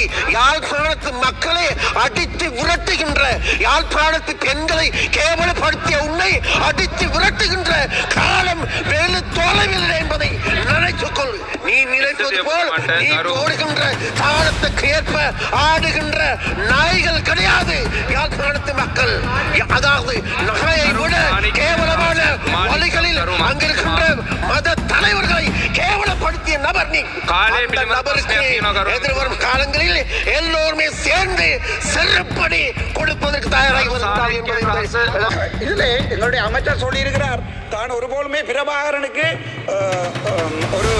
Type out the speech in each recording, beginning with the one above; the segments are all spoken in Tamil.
நபரை யாழ்ப்பாணத்து மக்களை அடித்து விரட்டுகின்ற யாழ்ப்பாணத்து பெண்களை கேவலப்படுத்திய உன்னை அடித்து விரட்டுகின்ற காலம் வேலு தொலைவில் என்பதை நினைத்துக்கொள் நீ நினைப்பது போல் நீ ஓடுகின்ற காலத்துக்கு ஏற்ப ஆடுகின்ற நாய்கள் கிடையாது. யாழ்ப்பாணத்து மக்கள் அதாவது நாயை விட கேவலமான வழிகளில் அங்கிருக்கின்ற மத தலைவர்களை கேவல கேவலப்படுத்திய நபர் நீ. நபருக்கு எதிர்வரும் காலங்களில் எல்லோருமே சேர்ந்து செருப்படி கொடுப்பதற்கு தயாராகி வருகிறார் என்பதை இந்த- இதில் எங்களுடைய அமைச்சர் சொல்லியிருக்கிறார். தான் ஒருபோலுமே பிரபாகரனுக்கு ஒரு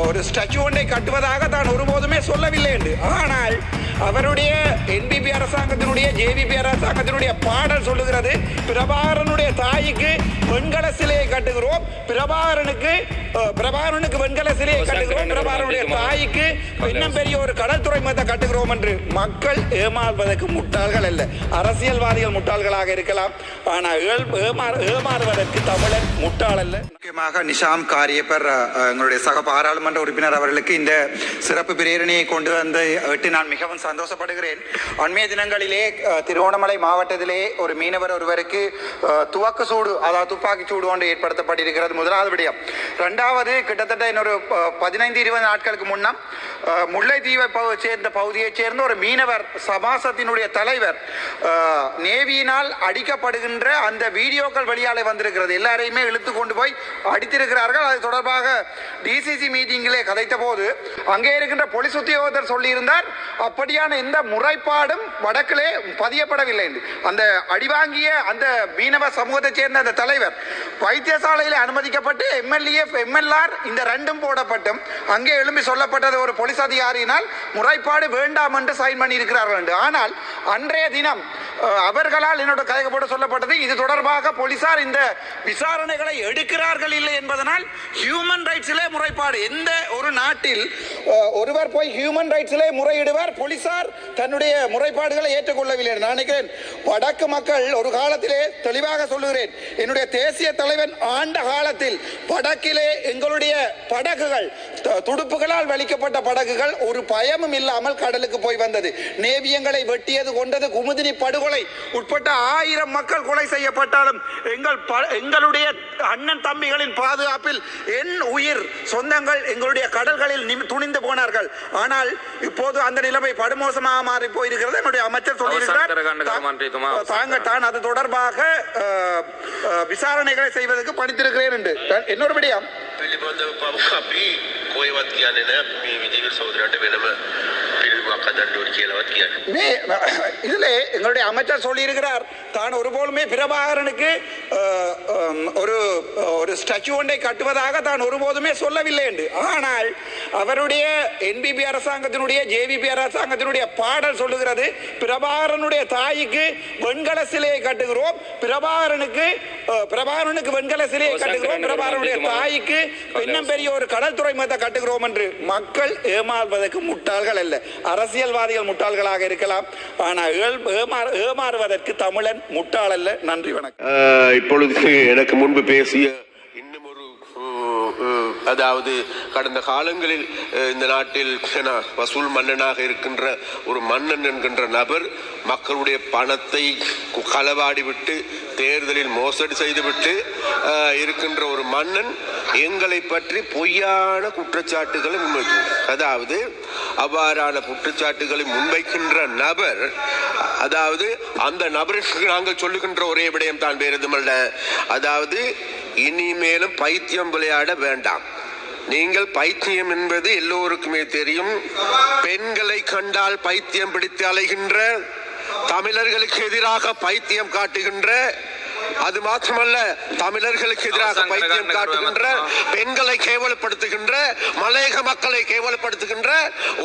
ஒரு ஸ்டாச்சு ஒன்றை கட்டுவதாக தான் ஒருபோதுமே சொல்லவில்லை என்று. ஆனால் அவருடைய என்பிபி அரசாங்கத்தினுடைய ஜேவிபி அரசாங்கத்தினுடைய பாடல் சொல்லுகிறது பிரபாகரனுடைய தாய்க்கு வெண்கல சிலையை கட்டுகிறோம் பிரபாகரனுக்கு அஹ், பிரபாகரனுக்கு வெண்கல சிலையை கட்டுகிறோம். பிரபாகரனுடைய தாய்க்கு இன்னும் பெரிய ஒரு கடல் துறைமுகத்தை கட்டுகிறோம் என்று மக்கள் ஏமாறுவதற்கு முட்டாள்கள் அல்ல. அரசியல்வாதிகள் முட்டாள்களாக இருக்கலாம். ஆனால் ஏமாறுவதற்கு தமிழன் முட்டாள் அல்ல. முக்கியமாக நிஷாம் காரியப்பர் எங்களுடைய சக பாராளுமன்ற உறுப்பினர் அவர்களுக்கு இந்த சிறப்பு பிரேரணையை கொண்டு வந்து எட்டு நான் மிகவும் சந்தோஷப்படுகிறேன். அண்மைய தினங்களிலே திருவோணமலை மாவட்டத்திலே ஒரு மீனவர் ஒருவருக்கு துவக்க சூடு அதாவது துப்பாக்கி சூடு ஒன்று ஏற்படுத்தப்பட்டிருக்கிறது. முதலாவது விடயம். ரெண்டாவது கிட்டத்தட்ட இன்னொரு பதினைந்து இருபது நாட்களுக்கு முன்னம் முல்லைத்தீவை பகு- சேர்ந்த பகுதியைச் சேர்ந்த ஒரு மீனவர் சமாசத்தினுடைய தலைவர் நேவியினால் அடிக்கப்படுகின்ற அந்த வீடியோக்கள் வெளியாலே வந்திருக்கிறது. எல்லாரையுமே இழுத்து கொண்டு போய் அடித்திருக்கிறார்கள். அது தொடர்பாக டிசிசி மீட்டிங்கிலே கதைத்த போது அங்கே இருக்கின்ற போலீஸ் உத்தியோகத்தர் சொல்லியிருந்தார் அப்படியான எந்த முறைப்பாடும் வடக்கிலே பதியப்படவில்லை என்று. அந்த அடிவாங்கிய அந்த மீனவ சமூகத்தைச் சேர்ந்த அந்த தலைவர் வைத்தியசாலையில் அனுமதிக்கப்பட்டு எம்எல்ஏ எம்எல்ஆர் இந்த ரெண்டும் போடப்பட்டும். அங்கே எழும்பி சொல்லப்பட்டது ஒரு போலீஸ் அதிகாரியினால் முறைப்பாடு வேண்டாம் என்று சைன் பண்ணியிருக்கிறார்கள் என்று. ஆனால் அன்றைய தினம் அவர்களால் என்னோட கையகப்பட சொல்லப்பட்டது. இது தொடர்பாக போலீசார் இந்த விசாரணைகளை எடுக்கிறார்கள் இல்லை என்பதனால் ஹியூமன் ரைட்ஸிலே முறைப்பாடு. எந்த ஒரு நாட்டில் ஒருவர் போய் ஹியூமன் ரைட்ஸிலே முறையிடுவார் போலீசார் தன்னுடைய முறைப்பாடுகளை ஏற்றுக்கொள்ளவில்லை நான் நினைக்கிறேன். வடக்கு மக்கள் ஒரு காலத்திலே தெளிவாக சொல்லுகிறேன். என்னுடைய தேசிய தலைவன் ஆண்ட காலத்தில் வடக்கிலே எங்களுடைய படகுகள் துடுப்புகளால் வலிக்கப்பட்ட படகுகள் ஒரு பயமும் இல்லாமல் கடலுக்கு போய் வந்தது. நேவியங்களை வெட்டியது கொண்டது குமுதினி படுகொலை கொலை உட்பட்ட ஆயிரம் மக்கள் கொலை செய்யப்பட்டாலும் எங்கள் எங்களுடைய அண்ணன் தம்பிகளின் பாதுகாப்பில் என் உயிர் சொந்தங்கள் எங்களுடைய கடல்களில் துணிந்து போனார்கள். ஆனால் இப்போது அந்த நிலைமை படுமோசமாக மாறி போயிருக்கிறது. என்னுடைய அமைச்சர் சொல்லியிருக்கிறார் தாங்கள் தான் அது தொடர்பாக விசாரணைகளை செய்வதற்கு பணித்திருக்கிறேன் என்று. இன்னொரு விடியா வெளி வந்து பாபு காப்பி விஜய் சௌத்ராட்டு வேணுமே இதில் எங்களுடைய அமைச்சர் சொல்லியிருக்கிறார். தான் ஒருபோலுமே பிரபாகரனுக்கு ஒரு ஒரு ஸ்டாச்சு ஒன்றை கட்டுவதாக தான் ஒருபோதுமே சொல்லவில்லை என்று. ஆனால் அவருடைய என்பிபி அரசாங்கத்தினுடைய ஜேவிபி அரசாங்கத்தினுடைய பாடல் சொல்லுகிறது பிரபாகரனுடைய தாய்க்கு வெண்கல சிலையை கட்டுகிறோம் பிரபாகரனுக்கு பிரபாகரனுக்கு வெண்கல சிலையை கட்டுகிறோம் பிரபாகரனுடைய தாய்க்கு பெண்ணம் பெரிய ஒரு கடல்துறை மதத்தை கட்டுகிறோம் என்று மக்கள் ஏமாள்வதற்கு முட்டாள்கள் அல்ல. அரசியல்வாதிகள் முட்டாள்களாக இருக்கலாம். ஆனால் ஏழ்- ஏமாறு- ஏமாறுவதற்கு தமிழன் முட்டாள் அல்ல. நன்றி வணக்கம். இப்பொழுது எனக்கு முன்பு பேசிய இன்னும் ஒரு அதாவது கடந்த காலங்களில் இந்த நாட்டில் என்ன, வசூல் மன்னனாக இருக்கின்ற ஒரு மன்னன் என்கின்ற நபர் மக்களுடைய பணத்தை களவாடிவிட்டு தேர்தலில் மோசடி செய்துவிட்டு இருக்கின்ற ஒரு மன்னன் எங்களை பற்றி பொய்யான குற்றச்சாட்டுகளை முன்வைக்கும் அதாவது அவ்வாறான குற்றச்சாட்டுகளை முன்வைக்கின்ற நபர் அதாவது அந்த நபருக்கு நாங்கள் சொல்லுகின்ற ஒரே விடயம் தான் வேறு எதுமல்ல அதாவது இனிமேலும் பைத்தியம் விளையாட வேண்டாம். நீங்கள் பைத்தியம் என்பது எல்லோருக்குமே தெரியும். பெண்களை கண்டால் பைத்தியம் பிடித்து அலைகின்ற தமிழர்களுக்கு எதிராக பைத்தியம் காட்டுகின்ற அது மாத்திரமல்ல தமிழர்களுக்கு எதிராக பைத்தியம் காட்டுகின்ற பெண்களை கேவலப்படுத்துகின்ற மலையக மக்களை கேவலப்படுத்துகின்ற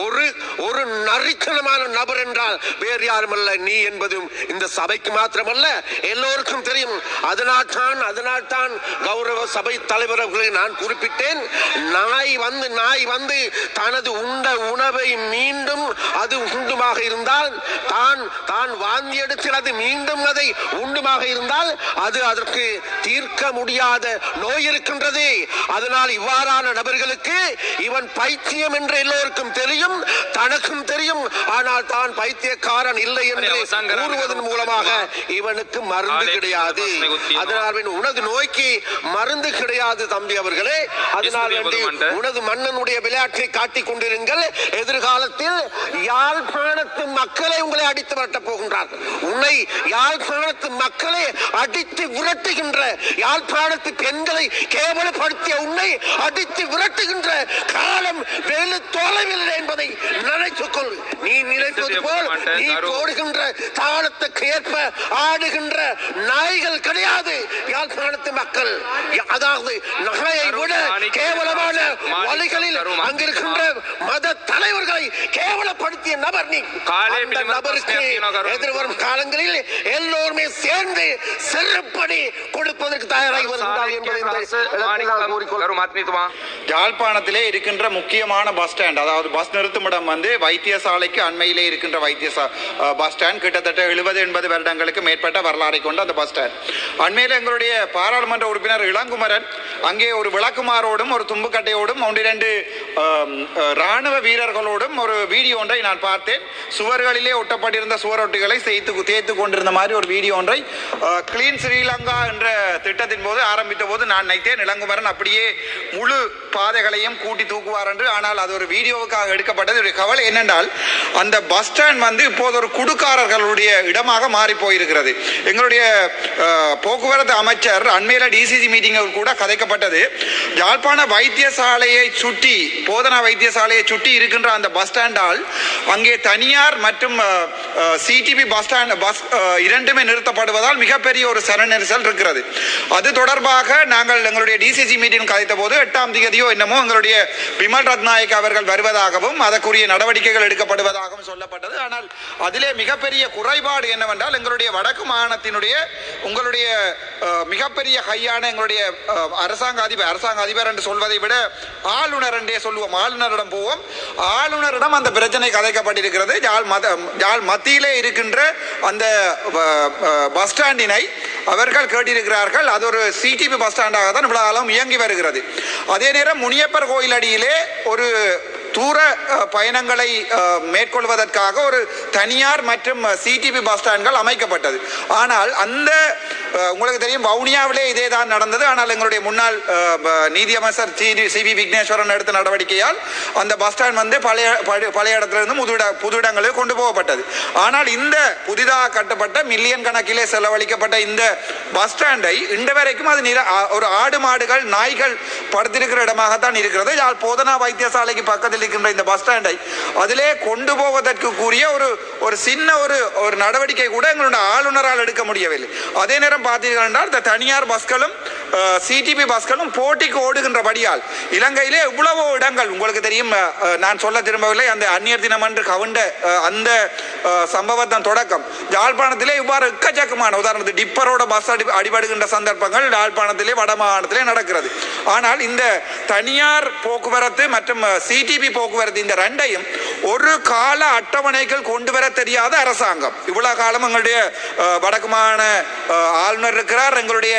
ஒரு ஒரு நரித்தனமான நபர் என்றால் வேறு யாருமல்ல நீ என்பதும் இந்த சபைக்கு மாத்திரமல்ல எல்லோருக்கும் தெரியும். அதனால் தான் அதனால் தான் கௌரவ சபை தலைவர் அவர்களை நான் குறிப்பிட்டேன். நாய் வந்து நாய் வந்து தனது உண்ட உணவை மீண்டும் அது உண்டுமாக இருந்தால் தான் தான் வாந்தி எடுக்கிறது மீண்டும் அதை உண்டுமாக இருந்தால் அது அதற்கு தீர்க்க முடியாத நோய் இருக்கின்றது. அதனால் இவ்வாறான நபர்களுக்கு இவன் பைத்தியம் என்று எல்லோருக்கும் தெரியும் தனக்கும் தெரியும் ஆனால் தான் பைத்தியக்காரன் இல்லை என்று கூறுவதன் மூலமாக இவனுக்கு மருந்து கிடையாது. அதனால் உனது நோய்க்கு மருந்து கிடையாது தம்பி அவர்களே. அதனால் உனது மன்னனுடைய விளையாட்டை காட்டிக் கொண்டிருங்கள். எதிர்காலத்தில் யாழ்ப்பாணத்து மக்களை உங்களை அடித்து விரட்டப் போகின்றார்கள். உன்னை யாழ்ப்பாணத்து மக்களை அடித்து விரட்டுகின்ற யாழ்ப்பாணத்து பெண்களை கேவலப்படுத்திய உன்னை அடி அடித்து விரட்டுகின்ற காலம் வெகு தொலைவில் என்பதை நினைத்துக் கொள். நீ நினைப்பது போல் நீ போடுகின்ற தாளத்துக்கு ஏற்ப ஆடுகின்ற நாய்கள் கிடையாது. யாழ்ப்பாணத்து மக்கள்? அதாவது நகையை விட கேவலமான வழிகளில் அங்கிருக்கின்ற மத தலைவர்களை கேவலப்படுத்திய நபர் நீ. நபருக்கு எதிர்வரும் காலங்களில் எல்லோருமே சேர்ந்து செருப்படி கொடுப்பதற்கு தயாராகி வருகிறார்கள் என்பதை இந்த இடத்தில் யாழ்ப்பாணத்திலே இருக்கின்ற முக்கியமான பஸ் ஸ்டாண்ட் அதாவது பஸ் நிறுத்துமிடம் வந்து வைத்தியசாலைக்கு அண்மையிலே இருக்கின்ற வைத்தியசா பஸ் ஸ்டாண்ட் கிட்டத்தட்ட எழுபது எண்பது வருடங்களுக்கு மேற்பட்ட வரலாறை கொண்ட அந்த பஸ் ஸ்டாண்ட் அண்மையில் எங்களுடைய பாராளுமன்ற உறுப்பினர் இளங்குமரன் அங்கே ஒரு விளக்குமாரோடும் ஒரு தும்புக்கட்டையோடும் ஒன்று இரண்டு ராணுவ வீரர்களோடும் ஒரு வீடியோ ஒன்றை நான் பார்த்தேன். சுவர்களிலே ஒட்டப்பட்டிருந்த சுவரொட்டிகளை செய்து தேய்த்து கொண்டிருந்த மாதிரி ஒரு வீடியோ ஒன்றை கிளீன் ஸ்ரீலங்கா என்ற திட்டத்தின் போது ஆரம்பித்த போது நான் நினைத்தேன் இளங்குமரன் அப்படியே முழு பாதைகளையும் கூட்டி தூக்குவார் என்று. ஆனால் அது ஒரு வீடியோவுக்காக எடுக்கப்பட்டது. ஒரு கவலை என்னென்றால் அந்த பஸ் ஸ்டாண்ட் வந்து இப்போது ஒரு குடுக்காரர்களுடைய இடமாக மாறி போயிருக்கிறது. எங்களுடைய போக்குவரத்து அமைச்சர் அண்மையில் டிசிசி மீட்டிங்கில் கூட கதைக்கப்பட்டது. யாழ்ப்பாண வைத்தியசாலையை சுற்றி போதனா வைத்தியசாலையை சுற்றி இருக்கின்ற அந்த பஸ் ஸ்டாண்டால் அங்கே தனியார் மற்றும் சிடிபி பஸ் ஸ்டாண்ட் பஸ் இரண்டுமே நிறுத்தப்படுவதால் மிகப்பெரிய ஒரு சர நெரிசல் இருக்கிறது. அது தொடர்பாக நாங்கள் எங்களுடைய டிசிசி மீட்டிங் கதைத்த போது எட்டாம் தேதியோ என்னமோ எங்களுடைய விமல் ரத்நாயக் அவர்கள் வருவதாகவும் அதற்குரிய நடவடிக்கைகள் எடுக்கப்படுவதாகவும் சொல்லப்பட்டது. ஆனால் அதிலே மிகப்பெரிய குறைபாடு என்னவென்றால் எங்களுடைய வடக்கு மாகாணத்தினுடைய உங்களுடைய மிகப்பெரிய கையான எங்களுடைய அரசாங்க அதிபர் அரசாங்க அதிபர் என்று சொல்வதை விட ஆளுநர் என்றே சொல்லுவோம் ஆளுநரிடம் போவோம். ஆளுநரிடம் அந்த பிரச்சனை கதைக்கப்பட்டிருக்கிறது யாழ் மத யாழ் மத்தியிலே இருக்கின்ற அந்த பஸ் ஸ்டாண்டினை அவர்கள் கேட்டிருக்கிறார்கள். அது ஒரு சிடிபி பஸ் ஸ்டாண்டாக தான் இவ்வளவு காலம் இயங்கி வருகிறது. அதே நேரம் முனியப்பர் கோயில் அடியிலே ஒரு தூர பயணங்களை மேற்கொள்வதற்காக ஒரு தனியார் மற்றும் சிடிபி பஸ் ஸ்டாண்ட்கள் அமைக்கப்பட்டது. ஆனால் அந்த உங்களுக்கு தெரியும் வவுனியாவிலே இதே தான் நடந்தது. ஆனால் எங்களுடைய முன்னாள் நீதியமைச்சர் சி வி விக்னேஸ்வரன் எடுத்த நடவடிக்கையால் அந்த பஸ் ஸ்டாண்ட் வந்து பழைய பழைய- பழைய இடத்திலிருந்து முதுட புது இடங்களுக்கு கொண்டு போகப்பட்டது. ஆனால் இந்த புதிதாக கட்டப்பட்ட மில்லியன் கணக்கிலே செலவழிக்கப்பட்ட இந்த பஸ் ஸ்டாண்டை இன்று வரைக்கும் அது நிர ஒரு ஆடு மாடுகள் நாய்கள் படுத்திருக்கிற இடமாகத்தான் இருக்கிறது. யாழ் போதனா வைத்தியசாலைக்கு பக்கத்தில் இருக்கின்ற இந்த பஸ் ஸ்டாண்டை அதிலே கொண்டு போவதற்கு கூறிய ஒரு ஒரு சின்ன ஒரு ஒரு நடவடிக்கை கூட எங்களுடைய ஆளுநரால் எடுக்க முடியவில்லை. அதே நேரம் பார்த்தீர்கள் என்றால் இந்த தனியார் பஸ்களும் சிடிபி பாஸ்கரும் போட்டிக்கு ஓடுகின்றபடியால் இலங்கையிலே எவ்வளவோ இடங்கள் உங்களுக்கு தெரியும் நான் சொல்ல திரும்பவில்லை அந்த அந்நியர் தினம் என்று கவுண்ட அந்த சம்பவத்தின் தொடக்கம். யாழ்ப்பாணத்திலே இவ்வாறு எக்கச்சக்கமான உதாரணத்துக்கு டிப்பரோட பஸ் அடி அடிபடுகின்ற சந்தர்ப்பங்கள் யாழ்ப்பாணத்திலே வட மாகாணத்திலே நடக்கிறது. ஆனால் இந்த தனியார் போக்குவரத்து மற்றும் சிடிபி போக்குவரத்து இந்த ரெண்டையும் ஒரு கால அட்டவணைகள் கொண்டு வர தெரியாத அரசாங்கம். இவ்வளவு காலம் எங்களுடைய வடக்குமான ஆளுநர் இருக்கிறார் எங்களுடைய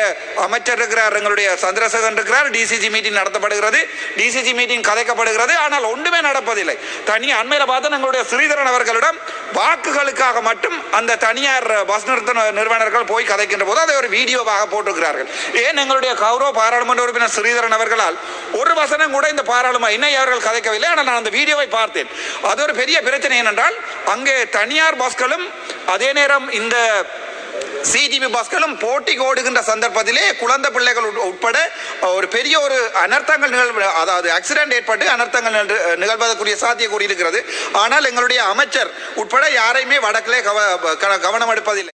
அமைச்சர் இருக்கிறார் எங்களுடைய சந்திரசேகரன் இருக்கிறார் டிசிஜி மீட்டிங் நடத்தப்படுகிறது. டிசிஜி மீட்டிங் கதைக்கப்படுகிறது. ஆனால் ஒன்றுமே நடப்பதில்லை. தனி அண்மையில் பார்த்தா எங்களுடைய ஸ்ரீதரன் அவர்களிடம் வாக்குகளுக்காக மட்டும் அந்த தனியார் பஸ் நிறுத்த நிறுவனர்கள் போய் கதைக்கின்ற போது அதை ஒரு வீடியோவாக போட்டிருக்கிறார்கள். ஏன் எங்களுடைய கௌரவ பாராளுமன்ற உறுப்பினர் ஸ்ரீதரன் அவர்களால் ஒரு வசனம் கூட இந்த பாராளுமன்ற இன்னை அவர்கள் கதைக்கவில்லை. ஆனால் நான் அந்த வீடியோவை பார்த்தேன். அது ஒரு பெரிய பிரச்சனை என்னென்றால் அங்கே தனியார் பஸ்களும் அதே நேரம் இந்த சிடிபி பஸ்களும் போட்டிக்கு ஓடுகின்ற சந்தர்ப்பத்திலே குழந்தை பிள்ளைகள் உட்பட ஒரு பெரிய ஒரு அனர்த்தங்கள் நிகழ்வு அதாவது ஆக்சிடென்ட் ஏற்பட்டு அனர்த்தங்கள் நிகழ்வதற்குரிய சாத்திய இருக்கிறது. ஆனால் எங்களுடைய அமைச்சர் உட்பட யாரையுமே வடக்கிலே கவ- கவனம் எடுப்பதில்லை